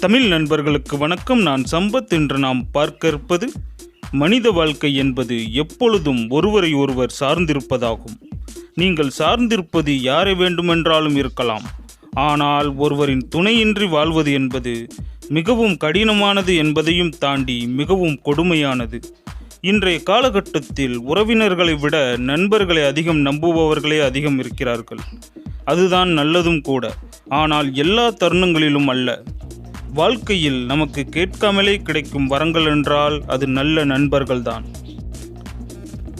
தமிழ் நண்பர்களுக்கு வணக்கம். நான் சம்பத் என்று நாம் பார்க்க இருப்பது மனித வாழ்க்கை என்பது எப்பொழுதும் ஒருவரை ஒருவர் சார்ந்திருப்பதாகும். நீங்கள் சார்ந்திருப்பது யாரை வேண்டுமென்றாலும் இருக்கலாம். ஆனால் ஒருவரின் துணையின்றி வாழ்வது என்பது மிகவும் கடினமானது என்பதையும் தாண்டி மிகவும் கொடுமையானது. இன்றைய காலகட்டத்தில் உறவினர்களை விட நண்பர்களை அதிகம் நம்புபவர்களே அதிகம் இருக்கிறார்கள். அதுதான் நல்லதும் கூட. ஆனால் எல்லா தருணங்களிலும் அல்ல. வாழ்க்கையில் நமக்கு கேட்காமலே கிடைக்கும் வரங்கள் என்றால் அது நல்ல நண்பர்கள்தான்.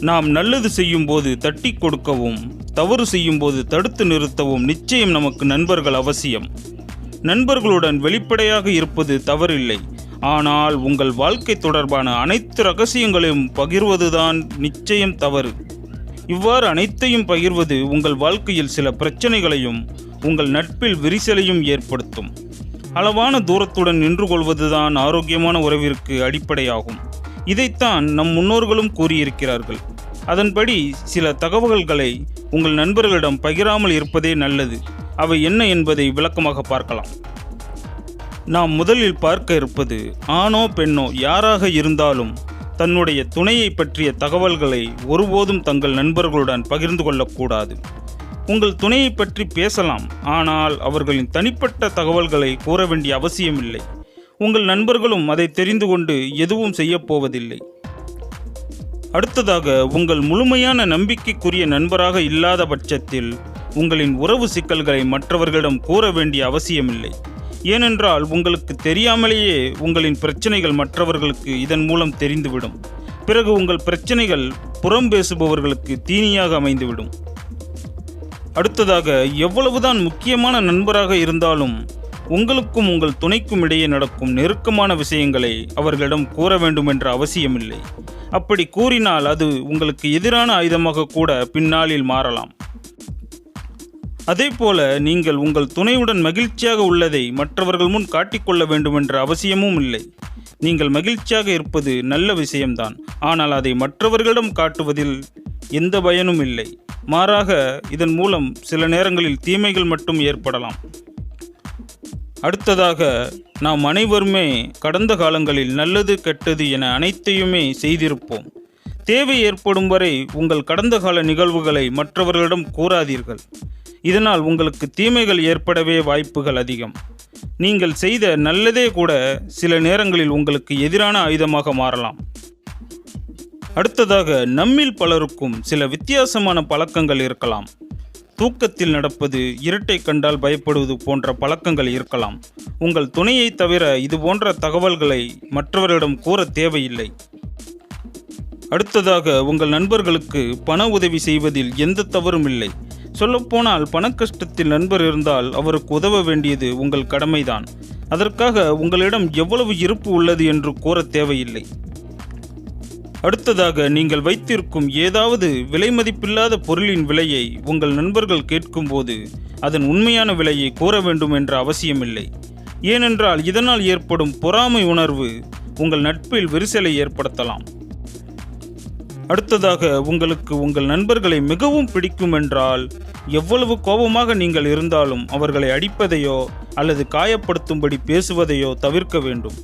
நாம் நல்லது செய்யும்போது தட்டி கொடுக்கவும் தவறு செய்யும்போது தடுத்து நிறுத்தவும் நிச்சயம் நமக்கு நண்பர்கள் அவசியம். நண்பர்களுடன் வெளிப்படையாக இருப்பது தவறில்லை. ஆனால் உங்கள் வாழ்க்கை தொடர்பான அனைத்து ரகசியங்களையும் பகிர்வதுதான் நிச்சயம் தவறு. இவ்வாறு அனைத்தையும் பகிர்வது உங்கள் வாழ்க்கையில் சில பிரச்சனைகளையும் உங்கள் நட்பில் விரிசலையும் ஏற்படுத்தும். அளவான தூரத்துடன் நின்று கொள்வதுதான் ஆரோக்கியமான உறவிற்கு அடிப்படையாகும். இதைத்தான் நம் முன்னோர்களும் கூறியிருக்கிறார்கள். அதன்படி சில தகவல்களை உங்கள் நண்பர்களிடம் பகிராமல் இருப்பதே நல்லது. அவை என்ன என்பதை விளக்கமாக பார்க்கலாம். நாம் முதலில் பார்க்க இருப்பது ஆணோ பெண்ணோ யாராக இருந்தாலும் தன்னுடைய துணையை பற்றிய தகவல்களை ஒருபோதும் தங்கள் நண்பர்களுடன் பகிர்ந்து கொள்ளக்கூடாது. உங்கள் துணையை பற்றி பேசலாம். ஆனால் அவர்களின் தனிப்பட்ட தகவல்களை கூற வேண்டிய அவசியமில்லை. உங்கள் நண்பர்களும் அதை தெரிந்து கொண்டு எதுவும் செய்யப்போவதில்லை அடுத்ததாக உங்கள் முழுமையான நம்பிக்கைக்குரிய நண்பராக இல்லாத பட்சத்தில் உங்களின் உறவு சிக்கல்களை மற்றவர்களிடம் கூற வேண்டிய அவசியமில்லை. ஏனென்றால் உங்களுக்கு தெரியாமலேயே உங்களின் பிரச்சனைகள் மற்றவர்களுக்கு இதன் மூலம் தெரிந்துவிடும். பிறகு உங்கள் பிரச்சனைகள் புறம் பேசுபவர்களுக்கு தீனியாக அமைந்துவிடும். அடுத்ததாக எவ்வளவுதான் முக்கியமான நண்பராக இருந்தாலும் உங்களுக்கும் உங்கள் துணைக்கும் இடையே நடக்கும் நெருக்கமான விஷயங்களை அவர்களிடம் கூற வேண்டும் என்ற அவசியமில்லை. அப்படி கூறினால் அது உங்களுக்கு எதிரான ஆயுதமாக கூட பின்னாளில் மாறலாம். அதேபோல நீங்கள் உங்கள் துணையுடன் மகிழ்ச்சியாக உள்ளதை மற்றவர்கள் முன் காட்டிக்கொள்ள வேண்டும் என்ற அவசியமும் இல்லை. நீங்கள் மகிழ்ச்சியாக இருப்பது நல்ல விஷயம்தான். ஆனால் அதை மற்றவர்களிடம் காட்டுவதில் எந்த பயனும் இல்லை. மாறாக இதன் மூலம் சில நேரங்களில் தீமைகள் மட்டும் ஏற்படலாம். அடுத்ததாக நாம் அனைவருமே கடந்த காலங்களில் நல்லது கெட்டது என அனைத்தையுமே செய்திருப்போம். தேவை ஏற்படும் வரை உங்கள் கடந்த கால நிகழ்வுகளை மற்றவர்களிடம் கூறாதீர்கள். இதனால் உங்களுக்கு தீமைகள் ஏற்படவே வாய்ப்புகள் அதிகம். நீங்கள் செய்த நல்லதே கூட சில நேரங்களில் உங்களுக்கு எதிரான ஆயுதமாக மாறலாம். அடுத்ததாக நம்மில் பலருக்கும் சில வித்தியாசமான பழக்கங்கள் இருக்கலாம். தூக்கத்தில் நடப்பது இருட்டை கண்டால் பயப்படுவது போன்ற பழக்கங்கள் இருக்கலாம். உங்கள் துணையை தவிர இது போன்ற தகவல்களை மற்றவரிடம் கூற தேவையில்லை. அடுத்ததாக உங்கள் நண்பர்களுக்கு பண உதவி செய்வதில் எந்த தவறும் இல்லை. சொல்லப்போனால் பணக்கஷ்டத்தில் நண்பர் இருந்தால் அவருக்கு உதவ வேண்டியது உங்கள் கடமைதான். அதற்காக உங்களிடம் எவ்வளவு இருப்பு உள்ளது என்று கூற தேவையில்லை. அடுத்ததாக நீங்கள் வைத்திருக்கும் ஏதாவது விலை மதிப்பில்லாத பொருளின் விலையை உங்கள் நண்பர்கள் கேட்கும்போது அதன் உண்மையான விலையை கூற வேண்டும் என்ற அவசியமில்லை. ஏனென்றால் இதனால் ஏற்படும் பொறாமை உணர்வு உங்கள் நட்பில் விரிசலை ஏற்படுத்தலாம். அடுத்ததாக உங்களுக்கு உங்கள் நண்பர்களை மிகவும் பிடிக்கும் என்றால் எவ்வளவு கோபமாக நீங்கள் இருந்தாலும் அவர்களை அடிப்பதையோ அல்லது காயப்படுத்தும்படி பேசுவதையோ தவிர்க்க வேண்டும்.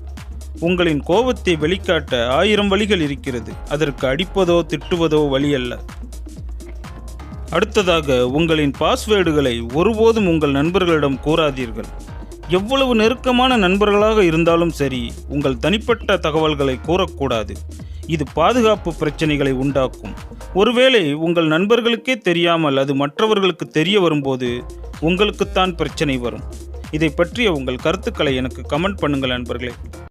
உங்களின் கோபத்தை வெளிக்காட்ட ஆயிரம் வழிகள் இருக்கிறது. அதற்கு அடிப்பதோ திட்டுவதோ வழியல்ல. அடுத்ததாக உங்களின் பாஸ்வேர்டுகளை ஒருபோதும் உங்கள் நண்பர்களிடம் கூறாதீர்கள். எவ்வளவு நெருக்கமான நண்பர்களாக இருந்தாலும் சரி உங்கள் தனிப்பட்ட தகவல்களை கூறக்கூடாது. இது பாதுகாப்பு பிரச்சனைகளை உண்டாக்கும். ஒருவேளை உங்கள் நண்பர்களுக்கே தெரியாமல் அது மற்றவர்களுக்கு தெரிய வரும்போது உங்களுக்குத்தான் பிரச்சனை வரும். இதை பற்றிய உங்கள் கருத்துக்களை எனக்கு கமெண்ட் பண்ணுங்கள் நண்பர்களே.